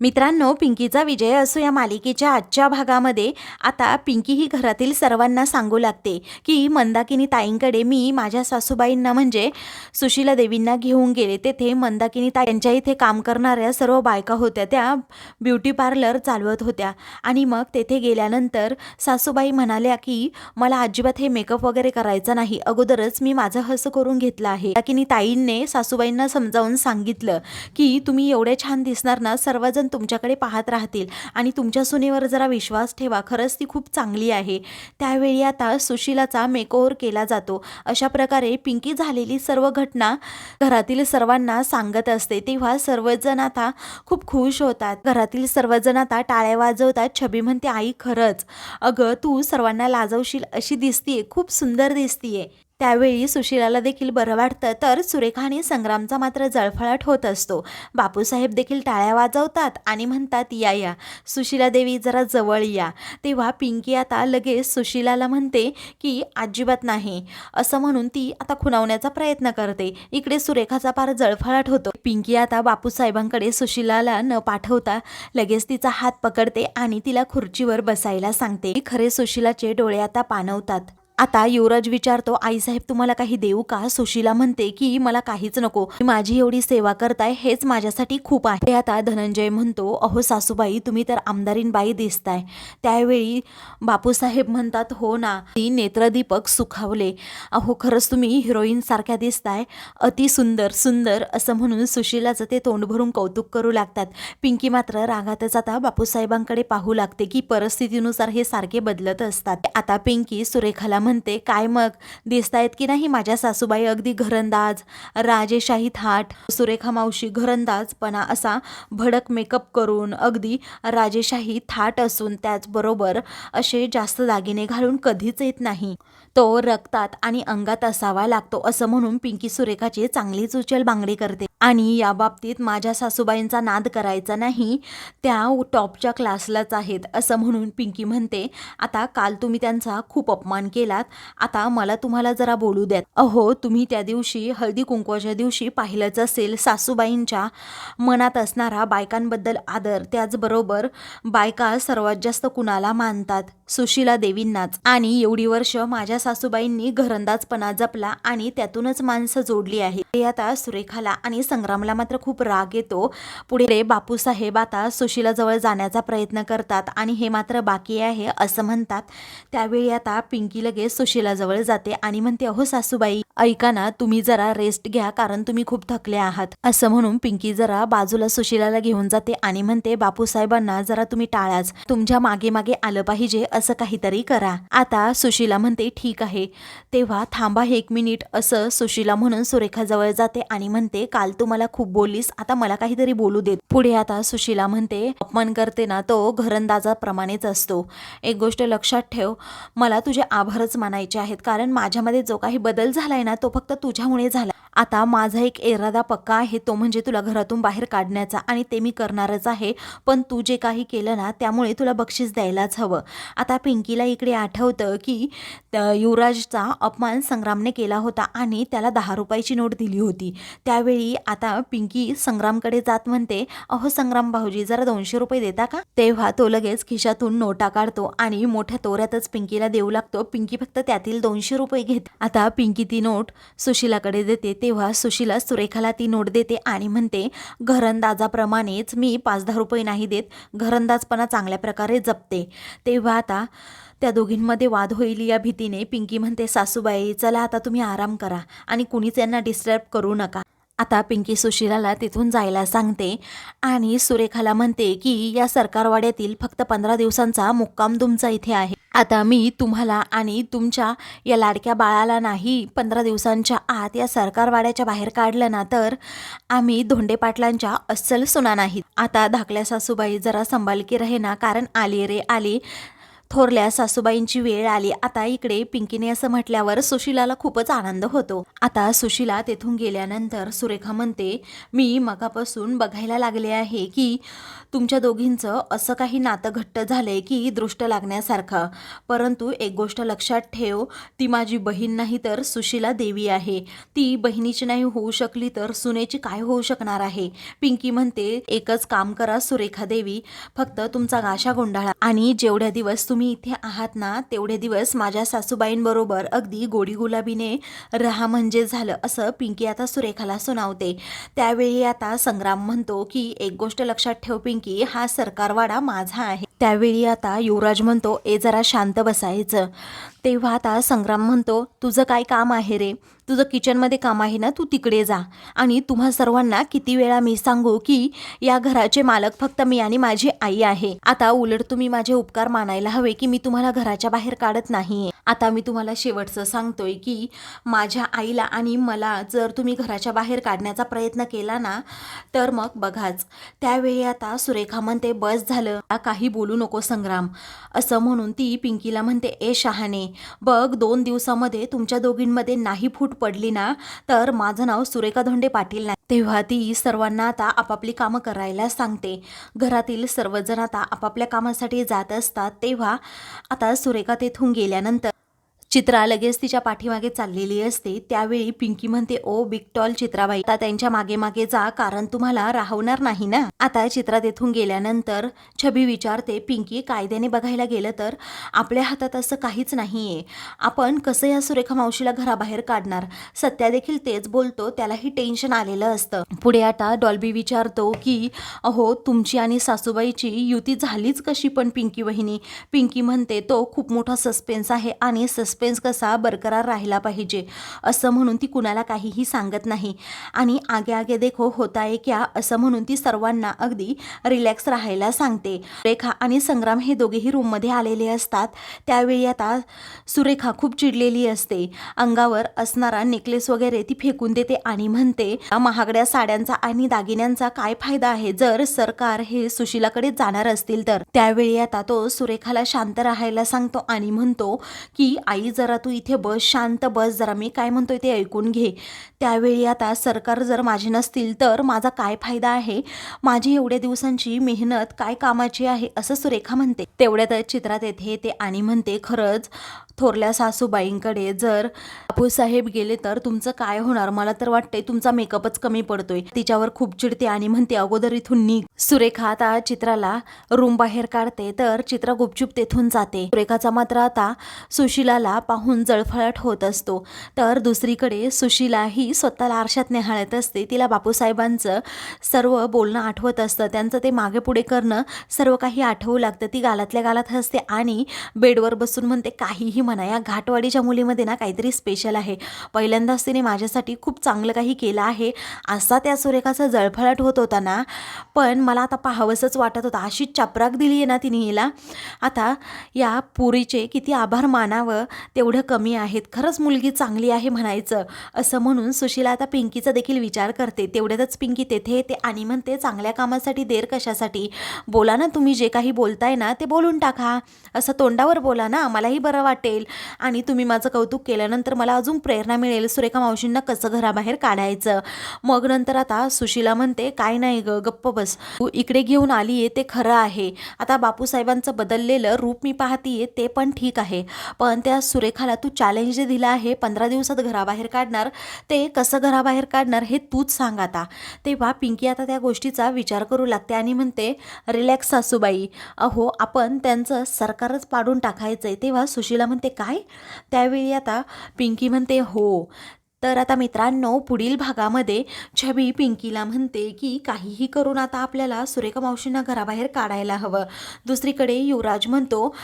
मित्रांनो पिंकीचा विजय असो या मालिकेच्या आजच्या भागामध्ये आता पिंकी ही घरातील सर्वांना सांगू लागते की मंदाकिनी ताईंकडे मी माझ्या सासूबाईंना म्हणजे सुशीला देवींना घेऊन गेले. तेथे मंदाकिनी ताई यांच्या इथे काम करणाऱ्या सर्व बायका होत्या. त्या ब्युटी पार्लर चालवत होत्या. आणि मग तेथे गेल्यानंतर सासूबाई म्हणाल्या की मला अजिबात हे मेकअप वगैरे करायचा नाही. अगोदरच मी माझं हसं करून घेतलं आहे. मंदाकिनी ताईंने सासूबाईंना समजावून सांगितलं की तुम्ही एवढे छान दिसणार ना सर्वजण तुमच्याकडे पाहत राहतील. आणि तुमच्या सुनेवर जरा विश्वास ठेवा. खरंच ती खूप चांगली आहे. त्यावेळी आता सुशिलाचा मेकओव्हर केला जातो. अशा प्रकारे पिंकी झालेली सर्व घटना घरातील सर्वांना सांगत असते. तेव्हा सर्वजण आता खूप खुश होतात. घरातील सर्वजण आता टाळ्या वाजवतात. छबी म्हणते आई खरंच. अगं तू सर्वांना लाजवशील अशी दिसतीये. खूप सुंदर दिसतीये. त्यावेळी सुशिलाला देखील बरं वाटतं. तर सुरेखाने संग्रामचा मात्र जळफळाट होत असतो. बापूसाहेब देखील टाळ्या वाजवतात आणि म्हणतात या या सुशिला देवी जरा जवळ या. तेव्हा पिंकी आता लगेच सुशिलाला म्हणते की अजिबात नाही. असं म्हणून ती आता खुणावण्याचा प्रयत्न करते. इकडे सुरेखाचा फार जळफळाट होतो. पिंकी आता बापूसाहेबांकडे सुशिलाला न पाठवता लगेच तिचा हात पकडते आणि तिला खुर्चीवर बसायला सांगते. खरे सुशिलाचे डोळे आता पाणवतात आता युवराज विचारतो आईसाहेब तुम्हाला काही देऊ का? सुशीला म्हणते की मला काहीच नको. माझी एवढी सेवा करताय हेच माझ्यासाठी खूप आहे. आता धनंजय म्हणतो अहो सासूबाई तुम्ही तर आमदारीनबाई दिसताय. त्यावेळी बापूसाहेब म्हणतात हो ना ती नेत्रदीपक सुखावले. अहो खरंच तुम्ही हिरोईन सारख्या दिसताय. अति सुंदर सुंदर असं म्हणून सुशीलाचं ते तोंड भरून कौतुक करू लागतात. पिंकी मात्र रागातच आता बापूसाहेबांकडे पाहू लागते की परिस्थितीनुसार हे सारखे बदलत असतात. आता पिंकी सुरेखाला म्हणते काय मग? दिसतायत की नाही माझ्या सासूबाई अगदी घरंदाज? राजेशाही थाट सुरेखा मावशी घरंदाजपणा असा भडक मेकअप करून अगदी राजेशाही थाट असून त्याचबरोबर असे जास्त दागिने घालून कधीच येत नाही. तो रक्तात आणि अंगात असावा लागतो असं म्हणून पिंकी सुरेखाची चांगलीच उचल बांगडी करते. आणि या बाबतीत माझ्या सासूबाईंचा नाद करायचा नाही. त्या टॉपच्या क्लासलाच आहेत असं म्हणून पिंकी म्हणते आता काल तुम्ही त्यांचा खूप अपमान केलात. आता मला तुम्हाला जरा बोलू द्यात. अहो तुम्ही त्या दिवशी हळदी कुंकवाच्या दिवशी पाहिलंच असेल सासूबाईंच्या मनात असणारा बायकांबद्दल आदर. त्याचबरोबर बायका सर्वात जास्त कुणाला मानतात? सुशीला देवींनाच. आणि एवढी वर्ष माझ्या सासूबाईंनी घरंदाजपणा जपला आणि त्यातूनच माणसं जोडली आहे ते आता सुरेखाला आणि संग्रामला मात्र खूप राग येतो. पुढे बापूसाहेब आता सुशीलाजवळ जाण्याचा प्रयत्न करतात आणि हे मात्र बाकी आहे असं म्हणतात. त्यावेळी आता पिंकी लगेच सुशीलाजवळ जाते आणि म्हणते अहो सासूबाई ऐका ना तुम्ही जरा रेस्ट घ्या कारण तुम्ही खूप थकले आहात. असं म्हणून पिंकी जरा बाजूला सुशीलाला घेऊन जाते आणि म्हणते बापूसाहेबांना जरा तुम्ही टाळाच. तुमच्या मागे मागे आलं पाहिजे असं काहीतरी करा. आता सुशीला म्हणते ठीक आहे. तेव्हा थांबा एक मिनिट असं सुशीला म्हणून सुरेखाजवळ जाते आणि म्हणते काल तू मला खूप बोललीस आता मला काहीतरी बोलू देत पुढे आता सुशीला म्हणते अपमान करते ना तो घरंदाजाप्रमाणेच असतो. एक गोष्ट लक्षात ठेव मला तुझे आभारच मानायचे आहेत कारण माझ्यामध्ये जो काही बदल झालाय ना तो फक्त तुझ्यामुळे झाला. आता माझा एक इरादा पक्का आहे तो म्हणजे तुला घरातून बाहेर काढण्याचा आणि ते मी करणारच आहे. पण तू जे काही केलं ना त्यामुळे तुला बक्षीस द्यायलाच हवं. आता पिंकीला इकडे आठवतं की युवराजचा अपमान संग्रामने केला होता आणि त्याला दहा रुपयाची नोट दिली होती. त्यावेळी आता पिंकी संग्रामकडे जात म्हणते अहो संग्राम भाऊजी जरा दोनशे रुपये देता का? तेव्हा तो लगेच खिशातून नोटा काढतो आणि मोठ्या तोऱ्यातच पिंकीला देऊ लागतो. पिंकी फक्त त्यातील दोनशे रुपये घेत. आता पिंकी ती नोट सुशिलाकडे देते. तेव्हा सुशीला सुरेखाला ती नोट देते आणि म्हणते घरंदाजाप्रमाणेच मी पाच दहा रुपये नाही देत घरंदाजपणा चांगल्या प्रकारे जपते. तेव्हा आता त्या दोघींमध्ये वाद होईल या भीतीने पिंकी म्हणते सासूबाई चला आता तुम्ही आराम करा आणि कुणीच यांना डिस्टर्ब करू नका. आता पिंकी सुशिलाला तिथून जायला सांगते आणि सुरेखाला म्हणते की या सरकारवाड्यातील फक्त पंधरा दिवसांचा मुक्काम तुमचा इथे आहे. आता मी तुम्हाला आणि तुमच्या या लाडक्या बाळाला नाही पंधरा दिवसांच्या आत या सरकारवाड्याच्या बाहेर काढलं ना तर आम्ही धोंडे पाटलांच्या अस्सल सुना नाहीत. आता धाकल्या सासूबाई जरा संभालकी रहे ना कारण आली रे आली. थोरल्या सासूबाईंची वेळ आली. आता इकडे पिंकीने असं म्हटल्यावर सुशिलाला खूपच आनंद होतो. आता सुशिला तेथून गेल्यानंतर सुरेखा म्हणते मी मगापासून बघायला लागले आहे की तुमच्या दोघींचं असं काही नातं घट्ट झालंय की दृष्ट लागण्यासारखं. परंतु एक गोष्ट लक्षात ठेव ती माझी बहीण नाही तर सुशिला देवी आहे. ती बहिणीची नाही होऊ शकली तर सुनेची काय होऊ शकणार आहे? पिंकी म्हणते एकच काम करा सुरेखा देवी फक्त तुमचा गाशा गोंडाळा आणि जेवढ्या दिवस तुम्ही इथे आहात ना तेवढे दिवस माझ्या सासूबाईंबरोबर अगदी गोडी गुलाबीने राहा म्हणजे झालं असं पिंकी आता सुरेखाला सुनावते. त्यावेळी आता संग्राम म्हणतो की एक गोष्ट लक्षात ठेव पिंकी हा सरकारवाडा माझा आहे. त्यावेळी आता युवराज म्हणतो ए जरा शांत बसायचं. तेव्हा आता संग्राम म्हणतो तुझं काय काम आहे रे? तुझं किचनमध्ये काम आहे ना तू तिकडे जा. आणि तुम्हा सर्वांना किती वेळा मी सांगू की या घराचे मालक फक्त मी आणि माझी आई आहे. आता उलट तुम्ही माझे उपकार मानायला हवे की मी तुम्हाला घराच्या बाहेर काढत नाहीये. आता मी तुम्हाला शेवटचं सांगतोय की माझ्या आईला आणि मला जर तुम्ही घराच्या बाहेर काढण्याचा प्रयत्न केला ना तर मग बघाच. त्यावेळी आता सुरेखा म्हणते बस झालं. काही बोलू नको संग्राम. असं म्हणून ती पिंकीला म्हणते ए शहाणे बघ दोन दिवसामध्ये तुमच्या दोघींमध्ये नाही फूट पडली ना तर माझं नाव सुरेखा धोंडे पाटील नाही. तेव्हा ती सर्वांना आता आपापली कामं करायला सांगते. घरातील सर्वजण आता आपापल्या कामासाठी जात असतात तेव्हा आता सुरेखा तेथून गेल्यानंतर चित्रा लगेच तिच्या पाठीमागे चाललेली असते. त्यावेळी पिंकी म्हणते ओ बिग टॉल चित्राबाई आता त्यांच्या मागे मागे जा कारण तुम्हाला राहवणार नाही ना? आता चित्रा तेथून गेल्यानंतर छबी विचारते पिंकी कायद्याने बघायला गेलं तर आपल्या हातात असं काहीच नाहीये. आपण कसं या सुरेखा मावशीला घराबाहेर काढणार? सत्या देखील तेच बोलतो त्यालाही टेन्शन आलेलं असतं. पुढे आता डॉल्बी विचारतो की अहो तुमची आणि सासूबाईची युती झालीच कशी पण पिंकी वहिनी? पिंकी म्हणते तो खूप मोठा सस्पेन्स आहे आणि सस्पेन्स कसा बरकरार राहिला पाहिजे? असं म्हणून ती कुणाला काहीही सांगत नाही. आणि आगे आगे देखो होता आहे क्या असं म्हणून ती सर्वांना अगदी रिलॅक्स राहायला सांगते. रेखा आणि संग्राम हे दोघेही रूममध्ये आलेले असतात. त्यावेळी आता सुरेखा खूप चिडलेली असते. अंगावर असणारा नेकलेस वगैरे ती फेकून देते आणि म्हणते महागड्या साड्यांचा आणि दागिन्यांचा काय फायदा आहे? जर सरकार हे सुशिलाकडे जाणार असतील तर. त्यावेळी आता तो सुरेखाला शांत राहायला सांगतो आणि म्हणतो की आई जरा तू इथे बस शांत बस जरा मी काय म्हणतोय ते ऐकून घे. त्यावेळी आता सरकार जर माझे नसतील तर माझा काय फायदा आहे? माझी एवढ्या दिवसांची मेहनत काय कामाची आहे? असं सुरेखा म्हणते. तेवढ्यातच चित्रात येथे ते आणि म्हणते खरंच थोरल्या सासूबाईंकडे जर बापूसाहेब गेले तर तुमचं काय होणार? मला तर वाटतंय तुमचा मेकअपच कमी पडतोय. तिच्यावर खूप चिडते आणि म्हणते अगोदर इथून निघ. सुरेखा आता चित्राला रूम बाहेर काढते तर चित्रा गुपचूप तेथून जाते. सुरेखाचा मात्र आता सुशिलाला पाहून जळफळाट होत असतो. तर दुसरीकडे सुशिला ही स्वतःला आरशात निहाळत असते. तिला बापूसाहेबांचं सर्व बोलणं आठवत असतं. त्यांचं ते मागे पुढे करणं सर्व काही आठवू लागतं. ती गालातल्या गालात हसते आणि बेडवर बसून म्हणते काहीही म्हणा या घाटवाडीच्या मुलीमध्ये ना काहीतरी स्पेशल आहे. पहिल्यांदाच तिने माझ्यासाठी खूप चांगलं काही केलं आहे. असा त्या सुरेखाचा जळफळाट होत होता ना पण मला आता पाहावंसंच वाटत होतं. अशी चपराक दिली आहे ना तिने हिला. आता या पुरीचे किती आभार मानावं तेवढं कमी आहेत. खरंच मुलगी चांगली आहे म्हणायचं. असं म्हणून सुशीला आता पिंकीचा देखील विचार करते. तेवढ्यातच पिंकी तेथे येते आणि म्हणते चांगल्या कामासाठी देर कशासाठी? बोला ना तुम्ही जे काही बोलताय ना ते बोलून टाका. असं तोंडावर बोला ना मलाही बरं वाटेल. आणि तुम्ही माझं कौतुक केल्यानंतर मला अजून प्रेरणा मिळेल सुरेखा मावशींना कसं घराबाहेर काढायचं. मग नंतर आता सुशीला म्हणते काय नाही ग गप्प बस. तू इकडे घेऊन आली आहे ते खरं आहे. आता बापूसाहेबांचं बदललेलं रूप मी पाहतीये ते पण ठीक आहे. पण त्या सुरेखाला तू चॅलेंज जे दिलं आहे पंधरा दिवसात घराबाहेर काढणार. ते कसं घराबाहेर काढणार हे तूच सांग आता. तेव्हा पिंकी आता त्या गोष्टीचा विचार करू लागते आणि म्हणते रिलॅक्स सासूबाई. अहो आपण त्यांचं सरकारच पाडून टाकायचं आहे तेव्हा सुशीला म्हणते म्हणते काय? त्यावेळी आता पिंकी म्हणते हो. तर आता मित्रांनो पुढील भागामध्ये छबी पिंकीला म्हणते की काहीही करून आता आपल्याला सुरेखा मावशींना घराबाहेर काढायला हवं. दुसरीकडे युवराज म्हणतो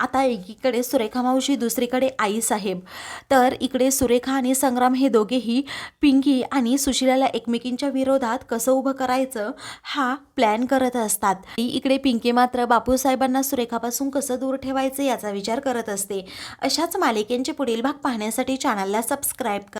आता एकीकडे सुरेखा मावशी दुसरीकडे आईसाहेब तर इकडे सुरेखा आणि संग्राम हे दोघेही पिंकी आणि सुशिलाला एकमेकींच्या विरोधात कसं उभं करायचं हा प्लॅन करत असतात. इकडे पिंकी मात्र बापूसाहेबांना सुरेखापासून कसं दूर ठेवायचं याचा विचार करत असते. अशाच मालिकेंचे पुढील भाग पाहण्यासाठी चॅनलला सबस्क्राईब करा.